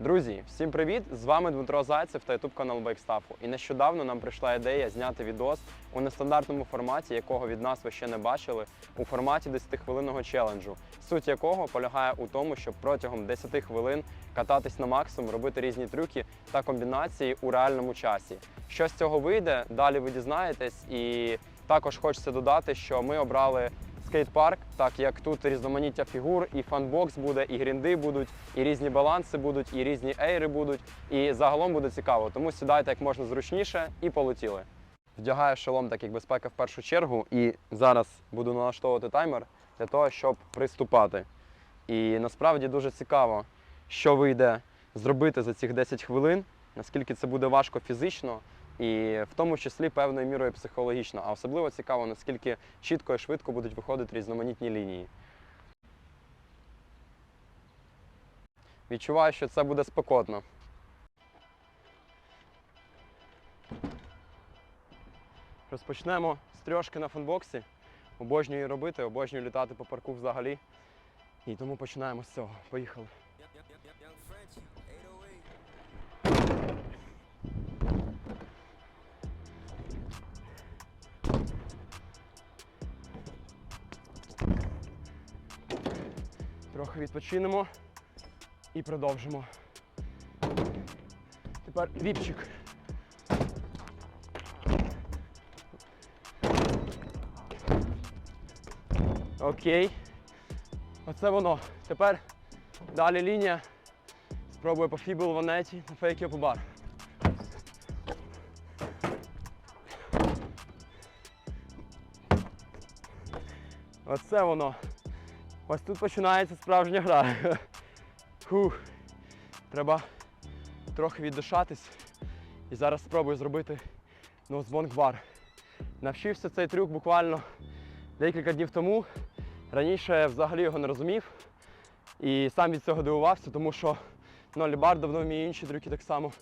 Друзі, всім привіт! З вами Дмитро Зайцев та ютуб канал Бейкстафу. І нещодавно нам прийшла ідея зняти відос у нестандартному форматі, якого від нас ви ще не бачили, у форматі 10-хвилинного челенджу, суть якого полягає у тому, щоб протягом 10 хвилин кататись на максимум, робити різні трюки та комбінації у реальному часі. Що з цього вийде, далі ви дізнаєтесь. І також хочеться додати, що ми обрали скейт-парк, так як тут різноманіття фігур, і фанбокс буде, і грінди будуть, і різні баланси будуть, і різні ейри будуть. І загалом буде цікаво. Тому сідайте як можна зручніше і полетіли. Вдягаю шолом, так як безпека в першу чергу, і зараз буду налаштовувати таймер для того, щоб приступати. І насправді дуже цікаво, що вийде зробити за цих 10 хвилин, наскільки це буде важко фізично, і в тому числі певною мірою психологічно. А особливо цікаво, наскільки чітко і швидко будуть виходити різноманітні лінії. Відчуваю, що це буде спекотно. Розпочнемо з трьошки на фанбоксі. Обожнюю робити, обожнюю літати по парку взагалі. І тому починаємо з цього. Поїхали. Трохи відпочинемо і продовжимо. Тепер віпчик. Окей. Оце воно. Тепер далі лінія. Спробую по фібул ванеті на фейкі бар. Оце воно. Ось тут починається справжня гра. Фух. Треба трохи віддишатись. І зараз спробую зробити ноузбонг бар. Навчився цей трюк буквально декілька днів тому. Раніше взагалі його не розумів. І сам від цього дивувався, тому що Нолі бар давно вміє інші трюки так само,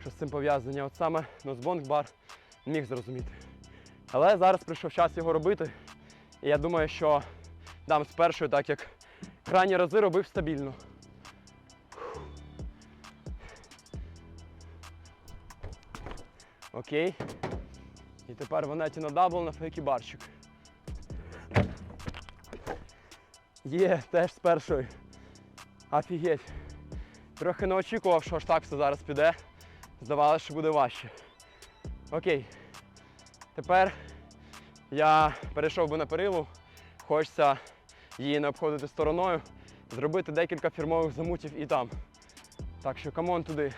що з цим пов'язані. От саме ноузбонг бар не міг зрозуміти. Але зараз прийшов час його робити. І я думаю, що дам з першої, так як крайні рази робив стабільно. Окей. І тепер ванеті на дабл на фейкі барчик. Є, теж з першої. Офігеть. Трохи не очікував, що аж так все зараз піде. Здавалося, що буде важче. Окей. Тепер я перейшов би на перилу. Хочеться її не обходити стороною, зробити декілька фірмових замутів і там. Так що камон туди.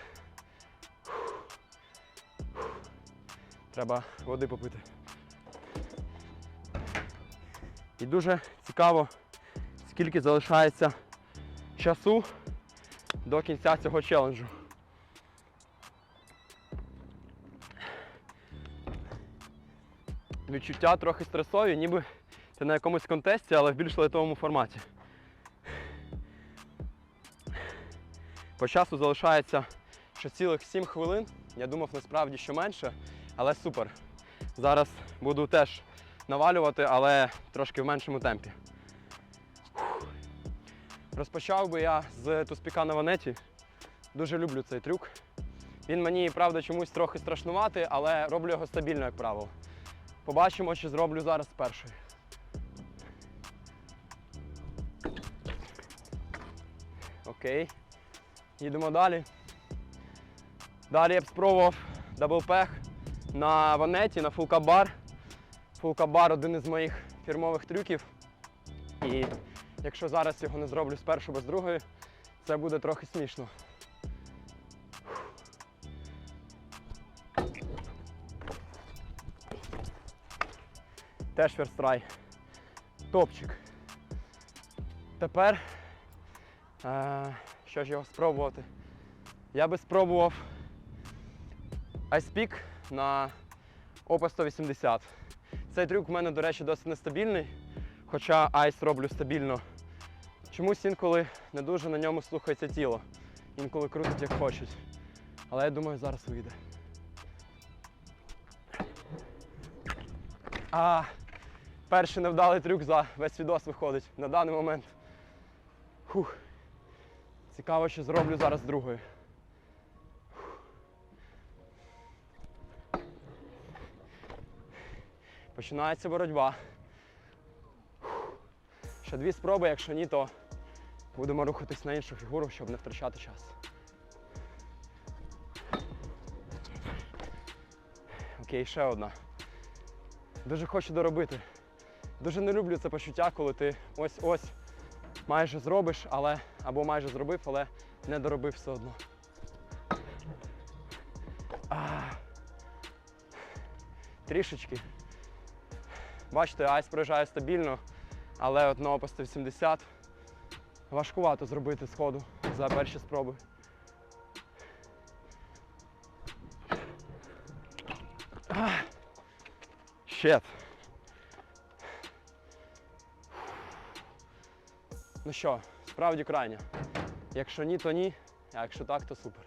Треба води попити. І дуже цікаво, скільки залишається часу до кінця цього челенджу. Відчуття трохи стресові, ніби ти на якомусь контесті, але в більш лайтовому форматі. По часу залишається ще цілих 7 хвилин. Я думав насправді, що менше, але супер. Зараз буду теж навалювати, але трошки в меншому темпі. Розпочав би я з туспіка на ванеті. Дуже люблю цей трюк. Він мені, правда, чомусь трохи страшнувати, але роблю його стабільно, як правило. Побачимо, чи зроблю зараз перший. Окей. Їдемо далі. Далі я б спробував даблпех на ванеті, на фулкабар. Фулкабар один із моїх фірмових трюків. І якщо зараз його не зроблю з першої, бо з другої, це буде трохи смішно. Теж ферстрай. Топчик. Тепер, е, що ж його спробувати? Я би спробував Ice на OP 180. Цей трюк в мене, до речі, досить нестабільний, хоча айс роблю стабільно. Чомусь інколи не дуже на ньому слухається тіло. Інколи крутить як хочуть. Але я думаю, зараз вийде. А, перший невдалий трюк за весь відос виходить на даний момент. Фух. Цікаво, що зроблю зараз другою. Починається боротьба. Ще дві спроби, якщо ні, то будемо рухатись на іншу фігуру, щоб не втрачати час. Окей, ще одна. Дуже хочу доробити. Дуже не люблю це почуття, коли ти ось-ось майже зробиш, але або майже зробив, але не доробив все одно. А. Трішечки. Бачите, айс проїжджає стабільно, але от на по 180 важкувато зробити сходу за перші спроби. Щет. Ну що, справді крайня. Якщо ні, то ні, а якщо так, то супер.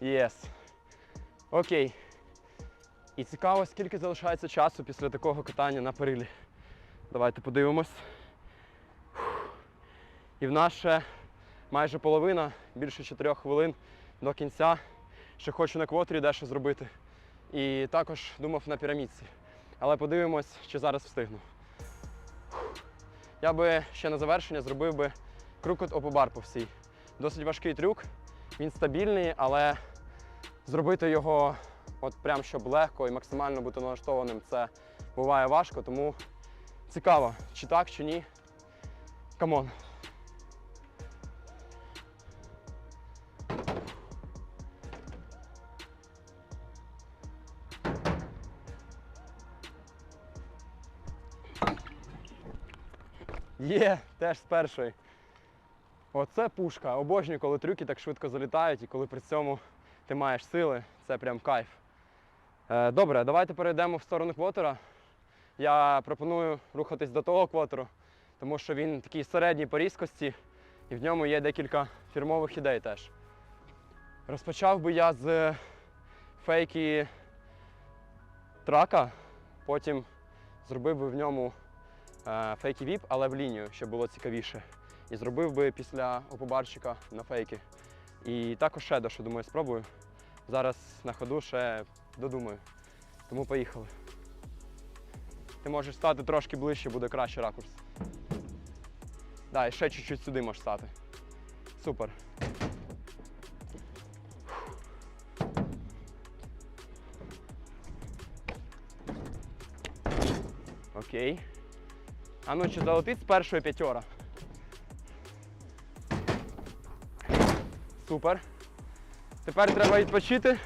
Єс. Окей. І цікаво, скільки залишається часу після такого катання на перилі. Давайте подивимось. І в нас ще майже половина, більше 4 хвилин до кінця. Ще хочу на квотері дещо зробити. І також думав на пірамідці. Але подивимось, чи зараз встигну. Я би ще на завершення зробив би крукот опобар по всій. Досить важкий трюк, він стабільний, але зробити його от прям щоб легко і максимально бути налаштованим, це буває важко, тому цікаво, чи так, чи ні. Камон. Є, теж з першої. Оце пушка. Обожнюю, коли трюки так швидко залітають і коли при цьому ти маєш сили, це прям кайф. Е, добре, давайте перейдемо в сторону квотера. Я пропоную рухатись до того квотеру, тому що він такий середній по різкості і в ньому є декілька фірмових ідей теж. Розпочав би я з фейки трака, потім зробив би в ньому фейки віп, але в лінію, щоб було цікавіше. І зробив би після опобарчика на фейки. І також ще дещо, думаю, спробую. Зараз на ходу ще додумаю. Тому поїхали. Ти можеш стати трошки ближче, буде кращий ракурс. І ще чуть-чуть сюди можеш стати. Супер. Окей. А ну чи залетить з першої п'ятьора? Супер. Тепер треба відпочити,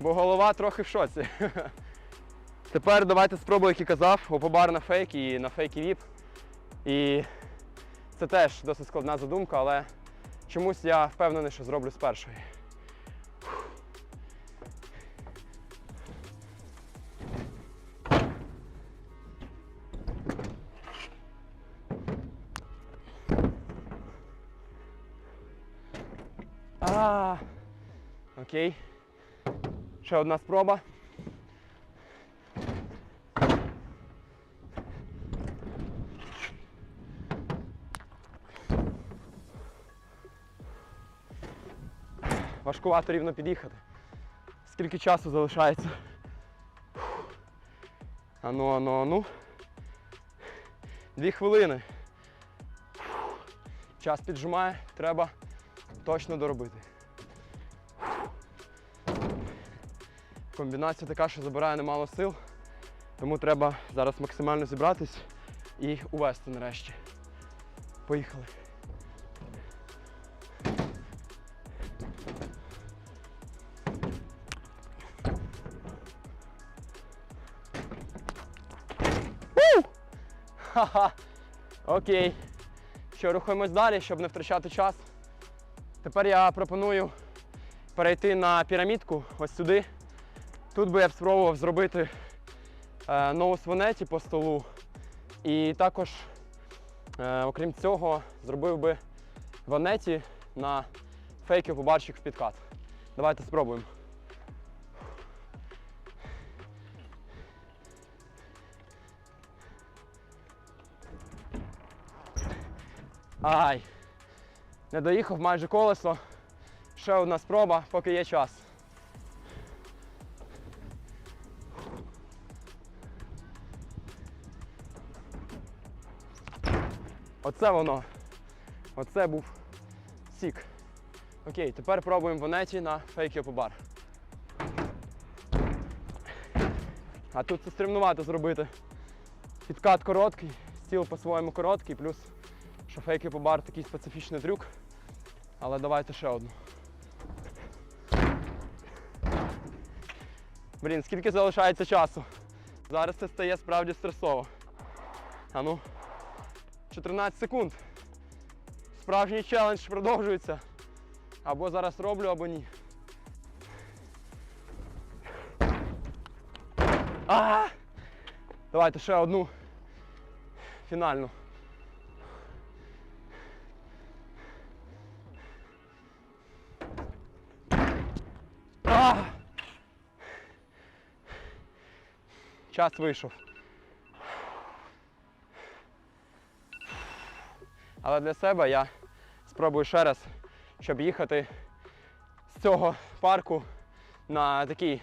бо голова трохи в шоці. Тепер давайте спробую, як і казав, опобар на фейк і на фейк і віп. І це теж досить складна задумка, але чомусь я впевнений, що зроблю з першої. Окей. Ще одна спроба. Важкувато рівно під'їхати. Скільки часу залишається? Ану, ану, ану. Дві хвилини. Час піджимає, треба точно доробити. Комбінація така, що забирає немало сил, тому треба зараз максимально зібратись і увести нарешті. Поїхали. Ха-ха. Окей. Що, рухаємось далі, щоб не втрачати час. Тепер я пропоную перейти на пірамідку ось сюди. Тут би я б спробував зробити е, ноус ванеті по столу. І також, е, окрім цього, зробив би ванеті на фейки побарчик в підкат. Давайте спробуємо. Ай! Не доїхав майже колесо. Ще одна спроба, поки є час. Оце воно. Оце був сік. Окей, тепер пробуємо в онеті на фейк бар. А тут це стремнувато зробити. Підкат короткий, стіл по-своєму короткий, плюс що фейки по бар такий специфічний трюк. Але давайте ще одну. Блін, скільки залишається часу? Зараз це стає справді стресово. А ну, 14 секунд. Справжній челендж продовжується. Або зараз роблю, або ні. А! Давайте ще одну фінальну. А! Час вийшов. Але для себе я спробую ще раз, щоб їхати з цього парку на такій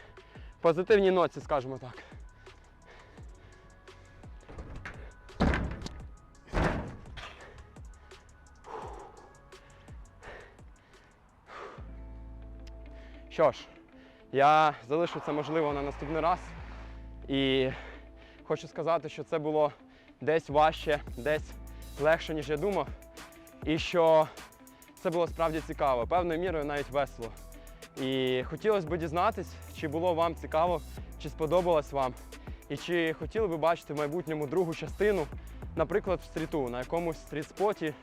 позитивній ноці, скажімо так. Що ж, я залишу це можливо на наступний раз. І хочу сказати, що це було десь важче, десь легше, ніж я думав. І що це було справді цікаво, певною мірою навіть весело. І хотілося б дізнатись, чи було вам цікаво, чи сподобалось вам, і чи хотіли би бачити в майбутньому другу частину, наприклад, в стріту, на якомусь стріт-споті,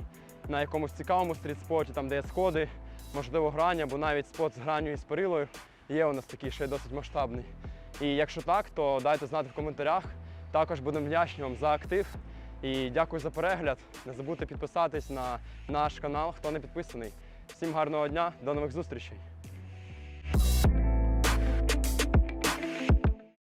на якомусь цікавому стріт-споті, там, де є сходи, можливо, грань, або навіть спот з граню і з перилою. Є у нас такий ще й досить масштабний. І якщо так, то дайте знати в коментарях. Також будемо вдячні вам за актив. І дякую за перегляд. Не забудьте підписатись на наш канал, хто не підписаний. Всім гарного дня, до нових зустрічей!